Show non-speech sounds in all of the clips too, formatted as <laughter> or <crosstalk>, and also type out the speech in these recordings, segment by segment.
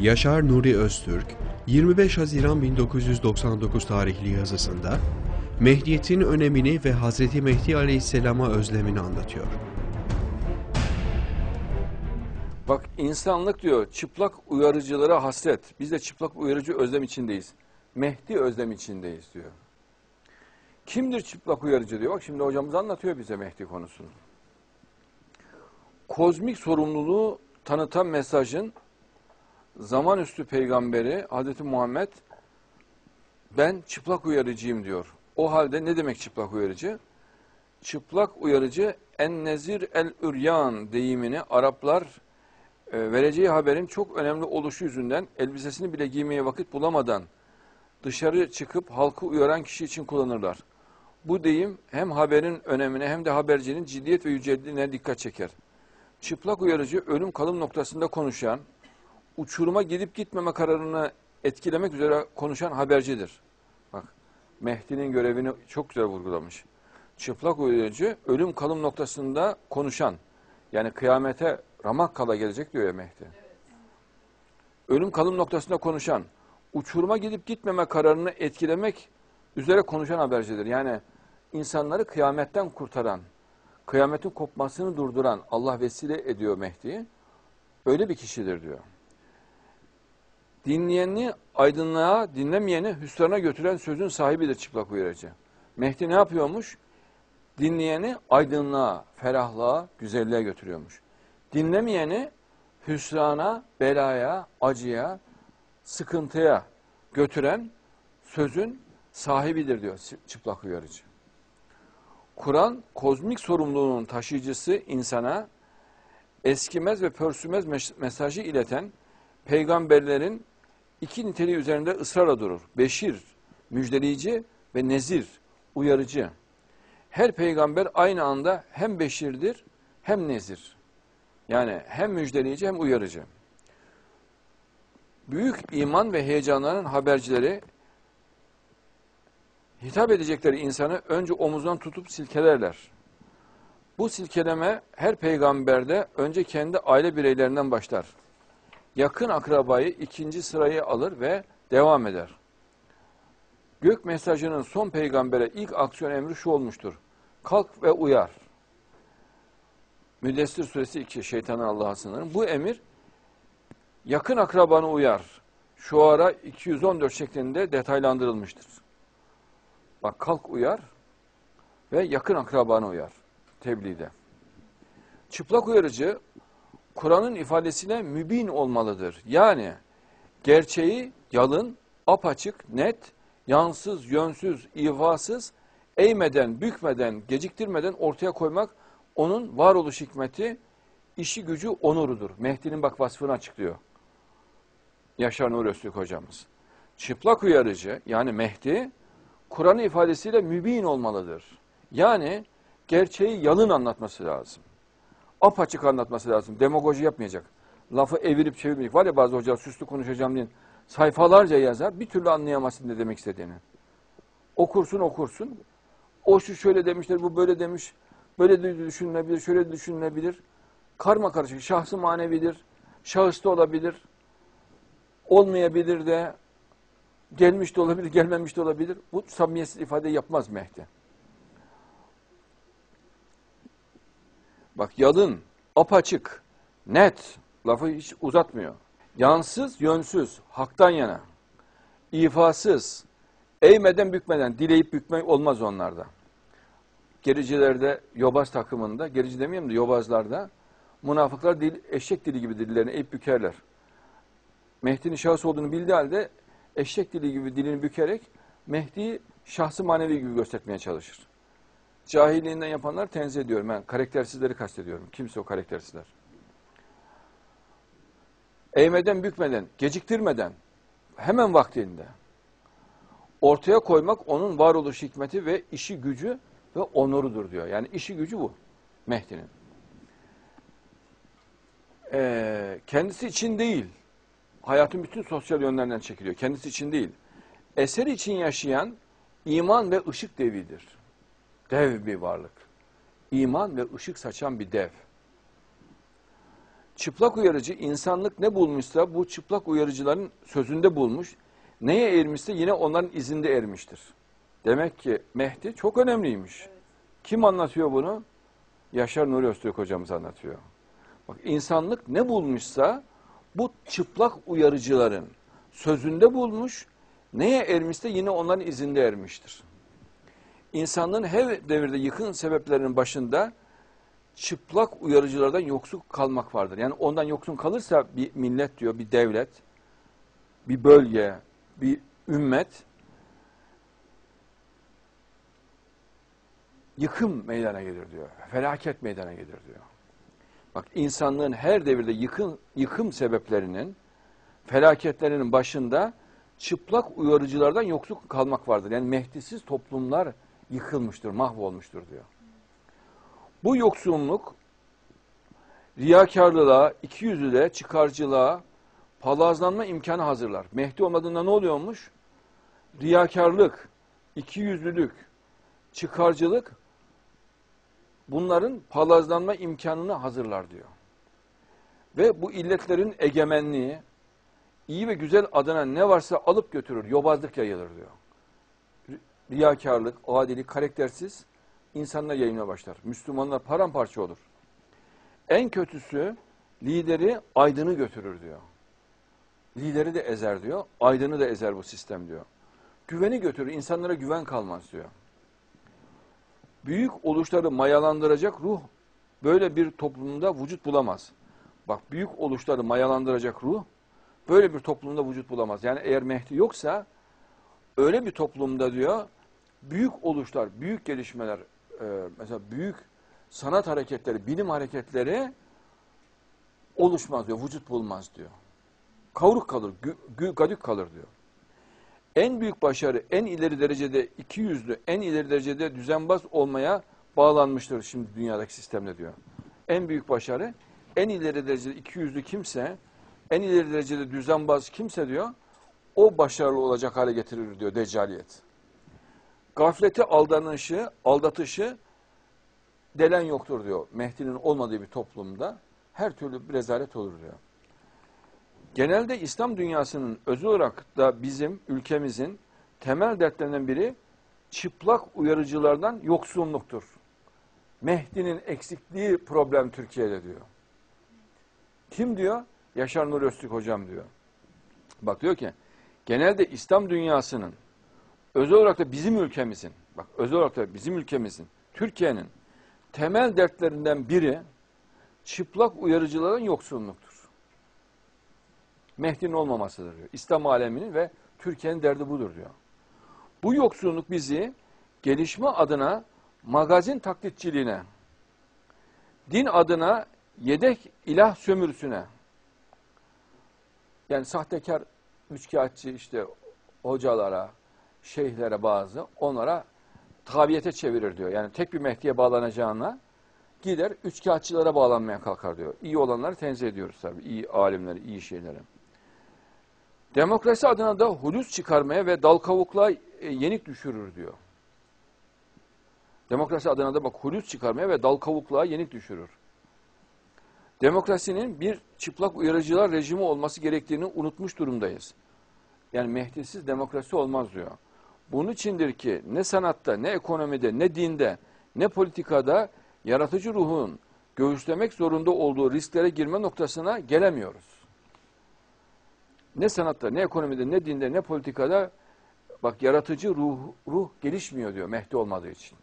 Yaşar Nuri Öztürk, 25 Haziran 1999 tarihli yazısında Mehdiyet'in önemini ve Hazreti Mehdi Aleyhisselam'a özlemini anlatıyor. Bak insanlık diyor çıplak uyarıcılara hasret. Biz de çıplak uyarıcı özlem içindeyiz. Mehdi özlem içindeyiz diyor. Kimdir çıplak uyarıcı diyor. Bak şimdi hocamız anlatıyor bize Mehdi konusunu. Kozmik sorumluluğu tanıtan mesajın zaman üstü peygamberi Hazreti Muhammed ben çıplak uyarıcıyım diyor. O halde ne demek çıplak uyarıcı? Çıplak uyarıcı en nezir el üryan deyimini Araplar e, vereceği haberin çok önemli oluşu yüzünden elbisesini bile giymeye vakit bulamadan dışarı çıkıp halkı uyaran kişi için kullanırlar. Bu deyim hem haberin önemine hem de habercinin ciddiyet ve yüceliğine dikkat çeker. Çıplak uyarıcı ölüm kalım noktasında konuşan, uçuruma gidip gitmeme kararını etkilemek üzere konuşan habercidir. Bak Mehdi'nin görevini çok güzel vurgulamış. Çıplak uyarıcı ölüm kalım noktasında konuşan, yani kıyamete ramak kala gelecek diyor ya Mehdi. Ölüm kalım noktasında konuşan, uçuruma gidip gitmeme kararını etkilemek üzere konuşan habercidir. Yani insanları kıyametten kurtaran, kıyametin kopmasını durduran Allah vesile ediyor Mehdi'yi. Öyle bir kişidir diyor. Dinleyeni aydınlığa, dinlemeyeni hüsrana götüren sözün sahibidir çıplak uyarıcı. Mehdi ne yapıyormuş? Dinleyeni aydınlığa, ferahlığa, güzelliğe götürüyormuş. Dinlemeyeni hüsrana, belaya, acıya, sıkıntıya götüren sözün sahibidir diyor çıplak uyarıcı. Kur'an kozmik sorumluluğun taşıyıcısı insana eskimez ve pörsümez mesajı ileten peygamberlerin iki niteliği üzerinde ısrarla durur. Beşir, müjdeleyici ve nezir, uyarıcı. Her peygamber aynı anda hem beşirdir hem nezir. Yani hem müjdeleyici hem uyarıcı. Büyük iman ve heyecanların habercileri hitap edecekleri insanı önce omuzdan tutup silkelerler. Bu silkeleme her peygamberde önce kendi aile bireylerinden başlar. Yakın akrabayı ikinci sırayı alır ve devam eder. Gök mesajının son peygambere ilk aksiyon emri şu olmuştur. Kalk ve uyar. Müddessir suresi 2 şeytanın Allah'a sınırın. Bu emir yakın akrabanı uyar. Şu ara 214 şeklinde detaylandırılmıştır. Bak kalk uyar ve yakın akrabanı uyar tebliğde. Çıplak uyarıcı Kur'an'ın ifadesine mübin olmalıdır. Yani gerçeği yalın, apaçık, net, yansız, yönsüz, ifasız, eğmeden, bükmeden, geciktirmeden ortaya koymak onun varoluş hikmeti, işi gücü onurudur. Mehdi'nin bak vasfını açıklıyor. Yaşar Nur Öztürk hocamız. Çıplak uyarıcı yani Mehdi Kur'an ifadesiyle mübin olmalıdır. Yani gerçeği yalın anlatması lazım. Apaçık anlatması lazım. Demagoji yapmayacak. Lafı evirip çevirmeyecek. Var ya bazı hocalar süslü konuşacağım diye sayfalarca yazar. Bir türlü anlayamazsın ne demek istediğini. Okursun okursun. O şu şöyle demişler, bu böyle demiş. Böyle de düşünülebilir, şöyle de düşünülebilir. Karma karışık. Şahsı manevidir. Şahıs da olabilir. Olmayabilir de. Gelmiş de olabilir, <laughs> gelmemiş de olabilir. Bu samimiyetsiz ifade yapmaz Mehdi. Bak yalın, apaçık, net, lafı hiç uzatmıyor. Yansız, yönsüz, haktan yana. İfasız, eğmeden bükmeden, dileyip bükmek olmaz onlarda. Gericilerde, yobaz takımında, gerici demeyeyim de yobazlarda, münafıklar dil, eşek dili gibi dillerini eğip bükerler. Mehdi'nin şahıs olduğunu bildiği halde eşek dili gibi dilini bükerek Mehdi'yi şahsı manevi gibi göstermeye çalışır. Cahilliğinden yapanlar tenzih ediyorum. Ben karaktersizleri kastediyorum. Kimse o karaktersizler. Eğmeden, bükmeden, geciktirmeden, hemen vaktinde ortaya koymak onun varoluş hikmeti ve işi gücü ve onurudur diyor. Yani işi gücü bu Mehdi'nin. Ee, kendisi için değil, hayatın bütün sosyal yönlerinden çekiliyor. Kendisi için değil. Eser için yaşayan iman ve ışık devidir. Dev bir varlık. İman ve ışık saçan bir dev. Çıplak uyarıcı insanlık ne bulmuşsa bu çıplak uyarıcıların sözünde bulmuş. Neye ermişse yine onların izinde ermiştir. Demek ki Mehdi çok önemliymiş. Kim anlatıyor bunu? Yaşar Nuri Öztürk hocamız anlatıyor. Bak insanlık ne bulmuşsa bu çıplak uyarıcıların sözünde bulmuş. Neye ermişse yine onların izinde ermiştir. İnsanlığın her devirde yıkım sebeplerinin başında çıplak uyarıcılardan yoksun kalmak vardır. Yani ondan yoksun kalırsa bir millet diyor, bir devlet, bir bölge, bir ümmet yıkım meydana gelir diyor. Felaket meydana gelir diyor. Bak insanlığın her devirde yıkım, yıkım sebeplerinin, felaketlerinin başında çıplak uyarıcılardan yoksun kalmak vardır. Yani mehdisiz toplumlar yıkılmıştır, mahvolmuştur diyor. Bu yoksunluk riyakarlılığa, ikiyüzlülüğe, çıkarcılığa, palazlanma imkanı hazırlar. Mehdi olmadığında ne oluyormuş? Riyakarlık, ikiyüzlülük, çıkarcılık bunların palazlanma imkanını hazırlar diyor. Ve bu illetlerin egemenliği, iyi ve güzel adına ne varsa alıp götürür, yobazlık yayılır diyor. Riyakarlık, adilik, karaktersiz insanlar yayına başlar. Müslümanlar paramparça olur. En kötüsü lideri aydını götürür diyor. Lideri de ezer diyor. Aydını da ezer bu sistem diyor. Güveni götürür. insanlara güven kalmaz diyor. Büyük oluşları mayalandıracak ruh böyle bir toplumda vücut bulamaz. Bak büyük oluşları mayalandıracak ruh böyle bir toplumda vücut bulamaz. Yani eğer Mehdi yoksa öyle bir toplumda diyor büyük oluşlar, büyük gelişmeler, e, mesela büyük sanat hareketleri, bilim hareketleri oluşmaz diyor, vücut bulmaz diyor. Kavruk kalır, gü, gü, gadük kalır diyor. En büyük başarı, en ileri derecede iki yüzlü, en ileri derecede düzenbaz olmaya bağlanmıştır şimdi dünyadaki sistemde diyor. En büyük başarı, en ileri derecede iki yüzlü kimse, en ileri derecede düzenbaz kimse diyor, o başarılı olacak hale getirir diyor deccaliyet. Gafleti, aldanışı, aldatışı delen yoktur diyor. Mehdi'nin olmadığı bir toplumda her türlü bir rezalet olur diyor. Genelde İslam dünyasının özel olarak da bizim ülkemizin temel dertlerinden biri çıplak uyarıcılardan yoksunluktur. Mehdi'nin eksikliği problem Türkiye'de diyor. Kim diyor? Yaşar Nur Öztürk hocam diyor. Bak diyor ki genelde İslam dünyasının özel olarak da bizim ülkemizin bak özel olarak da bizim ülkemizin Türkiye'nin temel dertlerinden biri çıplak uyarıcıların yoksunluktur. Mehdi'nin olmamasıdır diyor. İslam aleminin ve Türkiye'nin derdi budur diyor. Bu yoksunluk bizi gelişme adına magazin taklitçiliğine, din adına yedek ilah sömürüsüne, yani sahtekar üçkağıtçı işte hocalara, şeyhlere bazı onlara tabiyete çevirir diyor. Yani tek bir Mehdi'ye bağlanacağına gider üçkağıtçılara bağlanmaya kalkar diyor. İyi olanları tenzih ediyoruz tabii. İyi alimleri, iyi şeyleri. Demokrasi adına da hulus çıkarmaya ve dal kavukla e, yenik düşürür diyor. Demokrasi adına da bak hulus çıkarmaya ve dal kavukluğa yenik düşürür. Demokrasinin bir çıplak uyarıcılar rejimi olması gerektiğini unutmuş durumdayız. Yani Mehdi'siz demokrasi olmaz diyor. Bunun içindir ki ne sanatta, ne ekonomide, ne dinde, ne politikada yaratıcı ruhun göğüslemek zorunda olduğu risklere girme noktasına gelemiyoruz. Ne sanatta, ne ekonomide, ne dinde, ne politikada bak yaratıcı ruh, ruh gelişmiyor diyor Mehdi olmadığı için.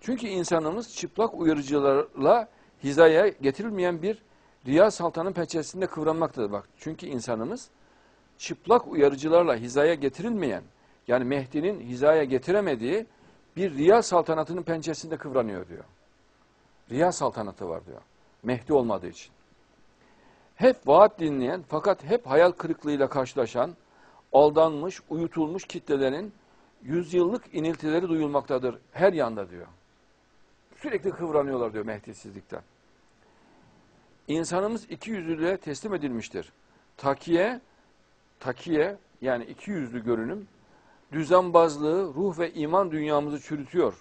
Çünkü insanımız çıplak uyarıcılarla hizaya getirilmeyen bir riya saltanın pençesinde kıvranmaktadır. Bak çünkü insanımız çıplak uyarıcılarla hizaya getirilmeyen yani Mehdi'nin hizaya getiremediği bir riya saltanatının pençesinde kıvranıyor diyor. Riya saltanatı var diyor. Mehdi olmadığı için. Hep vaat dinleyen fakat hep hayal kırıklığıyla karşılaşan, aldanmış, uyutulmuş kitlelerin yüzyıllık iniltileri duyulmaktadır her yanda diyor. Sürekli kıvranıyorlar diyor Mehdisizlikten. İnsanımız iki yüzlülüğe teslim edilmiştir. Takiye, takiye yani iki yüzlü görünüm düzenbazlığı, ruh ve iman dünyamızı çürütüyor.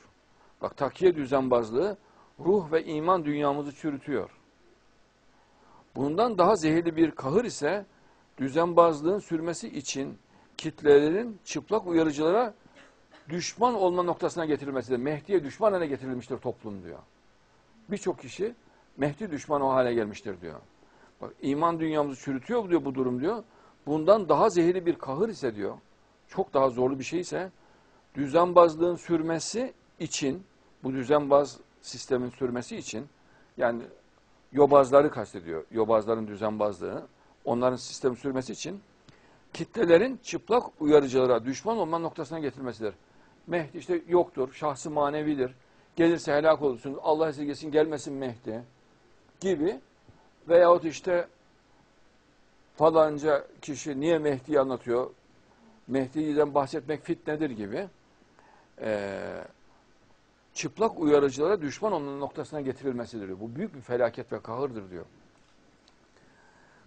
Bak takiye düzenbazlığı ruh ve iman dünyamızı çürütüyor. Bundan daha zehirli bir kahır ise düzenbazlığın sürmesi için kitlelerin çıplak uyarıcılara düşman olma noktasına getirilmesidir. Mehdi'ye düşman hale getirilmiştir toplum diyor. Birçok kişi Mehdi düşmanı o hale gelmiştir diyor. Bak iman dünyamızı çürütüyor diyor bu durum diyor. Bundan daha zehirli bir kahır ise diyor. Çok daha zorlu bir şey ise düzenbazlığın sürmesi için bu düzenbaz sistemin sürmesi için yani yobazları kastediyor. Yobazların düzenbazlığı onların sistemi sürmesi için kitlelerin çıplak uyarıcılara düşman olma noktasına getirmesidir. Mehdi işte yoktur, şahsı manevidir. Gelirse helak olursun, Allah esirgesin gelmesin Mehdi gibi veyahut işte falanca kişi niye Mehdi'yi anlatıyor, Mehdi'den bahsetmek fitnedir gibi eee, çıplak uyarıcılara düşman olma noktasına getirilmesidir. diyor. Bu büyük bir felaket ve kahırdır diyor.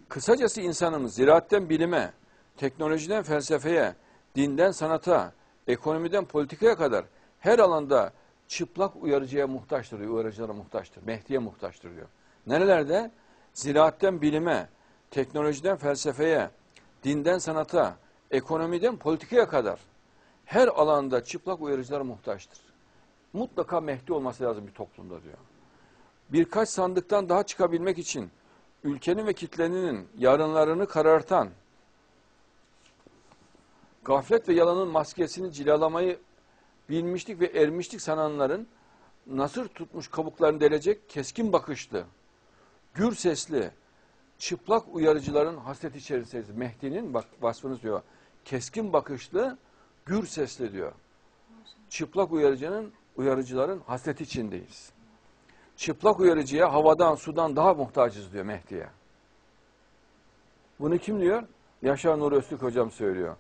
Kısacası insanımız ziraatten bilime, teknolojiden felsefeye, dinden sanata, ekonomiden politikaya kadar her alanda çıplak uyarıcıya muhtaçtır diyor, uyarıcılara muhtaçtır, Mehdi'ye muhtaçtır diyor. Nerelerde? Ziraatten bilime, teknolojiden felsefeye, dinden sanata, ekonomiden politikaya kadar her alanda çıplak uyarıcılara muhtaçtır. Mutlaka Mehdi olması lazım bir toplumda diyor. Birkaç sandıktan daha çıkabilmek için ülkenin ve kitlenin yarınlarını karartan, gaflet ve yalanın maskesini cilalamayı bilmişlik ve ermişlik sananların nasır tutmuş kabuklarını delecek keskin bakışlı, gür sesli, çıplak uyarıcıların hasret içerisindeyiz. Mehdi'nin bak vasfınız diyor. Keskin bakışlı, gür sesli diyor. Çıplak uyarıcının uyarıcıların hasret içindeyiz. Çıplak uyarıcıya havadan, sudan daha muhtacız diyor Mehdi'ye. Bunu kim diyor? Yaşar Nuri Öztürk hocam söylüyor.